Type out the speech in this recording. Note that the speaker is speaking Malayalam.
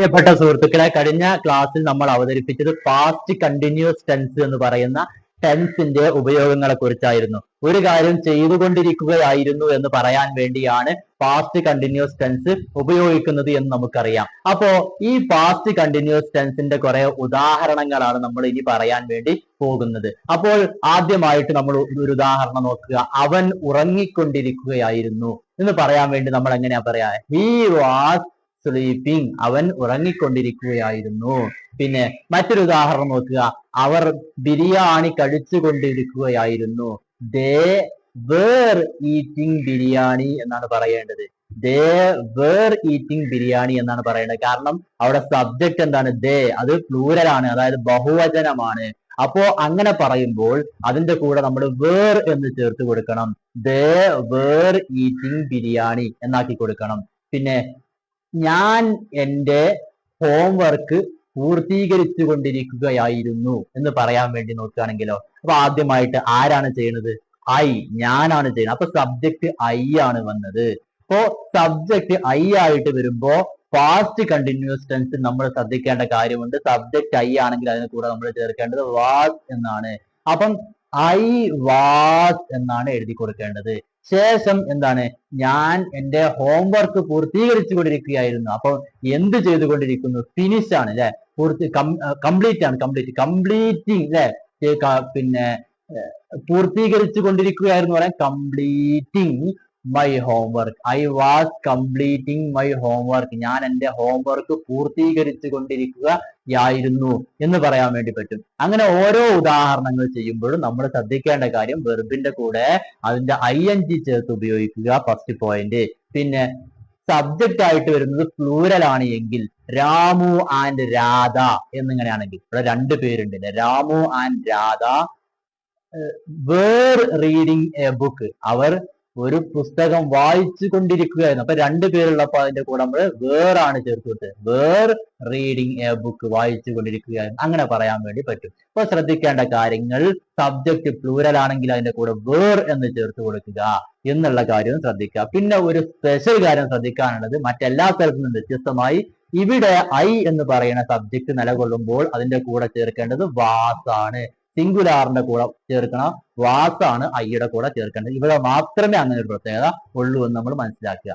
പ്രിയപ്പെട്ട സുഹൃത്തുക്കളെ കഴിഞ്ഞ ക്ലാസ്സിൽ നമ്മൾ അവതരിപ്പിച്ചത് പാസ്റ്റ് കണ്ടിന്യൂസ് ടെൻസ് എന്ന് പറയുന്ന ടെൻസിന്റെ ഉപയോഗങ്ങളെ കുറിച്ചായിരുന്നു. ഒരു കാര്യം ചെയ്തുകൊണ്ടിരിക്കുകയായിരുന്നു എന്ന് പറയാൻ വേണ്ടിയാണ് പാസ്റ്റ് കണ്ടിന്യൂസ് ടെൻസ് ഉപയോഗിക്കുന്നത് എന്ന് നമുക്കറിയാം. അപ്പോ ഈ പാസ്റ്റ് കണ്ടിന്യൂസ് ടെൻസിന്റെ കുറെ ഉദാഹരണങ്ങളാണ് നമ്മൾ ഇനി പറയാൻ വേണ്ടി പോകുന്നത്. അപ്പോൾ ആദ്യമായിട്ട് നമ്മൾ ഒരു ഉദാഹരണം നോക്കുക. അവൻ ഉറങ്ങിക്കൊണ്ടിരിക്കുകയായിരുന്നു എന്ന് പറയാൻ വേണ്ടി നമ്മൾ എങ്ങനെയാ പറയാ? ഹി വാസ് സ്ലീപ്പിംഗ് അവൻ ഉറങ്ങിക്കൊണ്ടിരിക്കുകയായിരുന്നു. പിന്നെ മറ്റൊരു ഉദാഹരണം നോക്കുക. അവർ ബിരിയാണി കഴിച്ചുകൊണ്ടിരിക്കുകയായിരുന്നു. ദേ വേർ ഈറ്റിംഗ് ബിരിയാണി എന്നാണ് പറയേണ്ടത്. ദേ വേർ ഈറ്റിംഗ് ബിരിയാണി എന്നാണ് പറയേണ്ടത്. കാരണം അവിടെ സബ്ജക്ട് എന്താണ്? ദേ അത് പ്ലൂരലാണ് അതായത് ബഹുവചനമാണ്. അപ്പോ അങ്ങനെ പറയുമ്പോൾ അതിന്റെ കൂടെ നമ്മൾ വേർ എന്ന് ചേർത്ത് കൊടുക്കണം. ദേ വേർ ഈറ്റിംഗ് ബിരിയാണി എന്നാക്കി കൊടുക്കണം. പിന്നെ ഞാൻ എന്റെ ഹോംവർക്ക് പൂർത്തീകരിച്ചു കൊണ്ടിരിക്കുകയായിരുന്നു എന്ന് പറയാൻ വേണ്ടി നോക്കുകയാണെങ്കിലോ അപ്പൊ ആദ്യമായിട്ട് ആരാണ് ചെയ്യുന്നത്? ഐ ഞാനാണ് ചെയ്യുന്നത്. അപ്പൊ സബ്ജക്ട് ഐ ആണ് വന്നത്. അപ്പോ സബ്ജക്ട് ഐ ആയിട്ട് വരുമ്പോ പാസ്റ്റ് കണ്ടിന്യൂസ് ടെൻസ് നമ്മൾ ശ്രദ്ധിക്കേണ്ട കാര്യമുണ്ട്. സബ്ജക്ട് ഐ ആണെങ്കിൽ അതിന് കൂടെ നമ്മൾ ചേർക്കേണ്ടത് വാസ് എന്നാണ്. അപ്പം ഐ വാസ് എന്നാണ് എഴുതി കൊടുക്കേണ്ടത്. ശേഷം എന്താണ്? ഞാൻ എന്റെ ഹോംവർക്ക് പൂർത്തീകരിച്ചു കൊണ്ടിരിക്കുകയായിരുന്നു. അപ്പോൾ എന്ത് ചെയ്തുകൊണ്ടിരിക്കുന്നു? ഫിനിഷ് ആണ് അല്ലെ? പൂർത്തി കംപ്ലീറ്റ് ആണ് കംപ്ലീറ്റ് കംപ്ലീറ്റിംഗ് അല്ലെ? പിന്നെ പൂർത്തീകരിച്ചു കൊണ്ടിരിക്കുകയായിരുന്നു പറയാൻ completing my homework I was completing my homework ഞാൻ എന്റെ ഹോംവർക്ക് പൂർത്തീകരിച്ചു കൊണ്ടിരിക്കുകയായിരുന്നു എന്ന് പറയാൻ വേണ്ടി പറ്റും. അങ്ങനെ ഓരോ ഉദാഹരണങ്ങൾ ചെയ്യുമ്പോഴും നമ്മൾ ശ്രദ്ധിക്കേണ്ട കാര്യം വെർബിന്റെ കൂടെ അതിന്റെ ഐ എൻ ജി ചേർത്ത് ഉപയോഗിക്കുക ഫസ്റ്റ് പോയിന്റ് പിന്നെ സബ്ജക്റ്റ് ആയിട്ട് വരുന്നത് പ്ലൂരൽ ആണ് എങ്കിൽ രാമു ആൻഡ് രാധ എന്നിങ്ങനെയാണെങ്കിൽ. ഇവിടെ രണ്ട് പേരുണ്ട് Ramu and Radha. Were reading a book അവർ ഒരു പുസ്തകം വായിച്ചു കൊണ്ടിരിക്കുകയായിരുന്നു. അപ്പൊ രണ്ട് പേരുള്ളപ്പോ അതിന്റെ കൂടെ നമ്മൾ വേർ ആണ് വേർ റീഡിങ് എ ബുക്ക് വായിച്ചു കൊണ്ടിരിക്കുകയായിരുന്നു. അങ്ങനെ പറയാൻ വേണ്ടി പറ്റും. അപ്പൊ ശ്രദ്ധിക്കേണ്ട കാര്യങ്ങൾ സബ്ജക്ട് പ്ലൂരൽ ആണെങ്കിൽ അതിന്റെ കൂടെ വേർ എന്ന് ചേർത്ത് കൊടുക്കുക എന്നുള്ള കാര്യവും ശ്രദ്ധിക്കുക. പിന്നെ ഒരു സ്പെഷ്യൽ കാര്യം ശ്രദ്ധിക്കാനുള്ളത് മറ്റെല്ലാ സ്ഥലത്തു നിന്നും വ്യത്യസ്തമായി ഇവിടെ ഐ എന്ന് പറയുന്ന സബ്ജക്ട് നിലകൊള്ളുമ്പോൾ അതിന്റെ കൂടെ ചേർക്കേണ്ടത് വാസ് ആണ് സിംഗുലാറിന്റെ കൂടെ ചേർക്കണം വാസാണ് ഐയുടെ കൂടെ ചേർക്കേണ്ടത്. ഇവിടെ മാത്രമേ അങ്ങനെ ഒരു പ്രത്യേകത ഉള്ളൂ എന്ന് നമ്മൾ മനസ്സിലാക്കുക.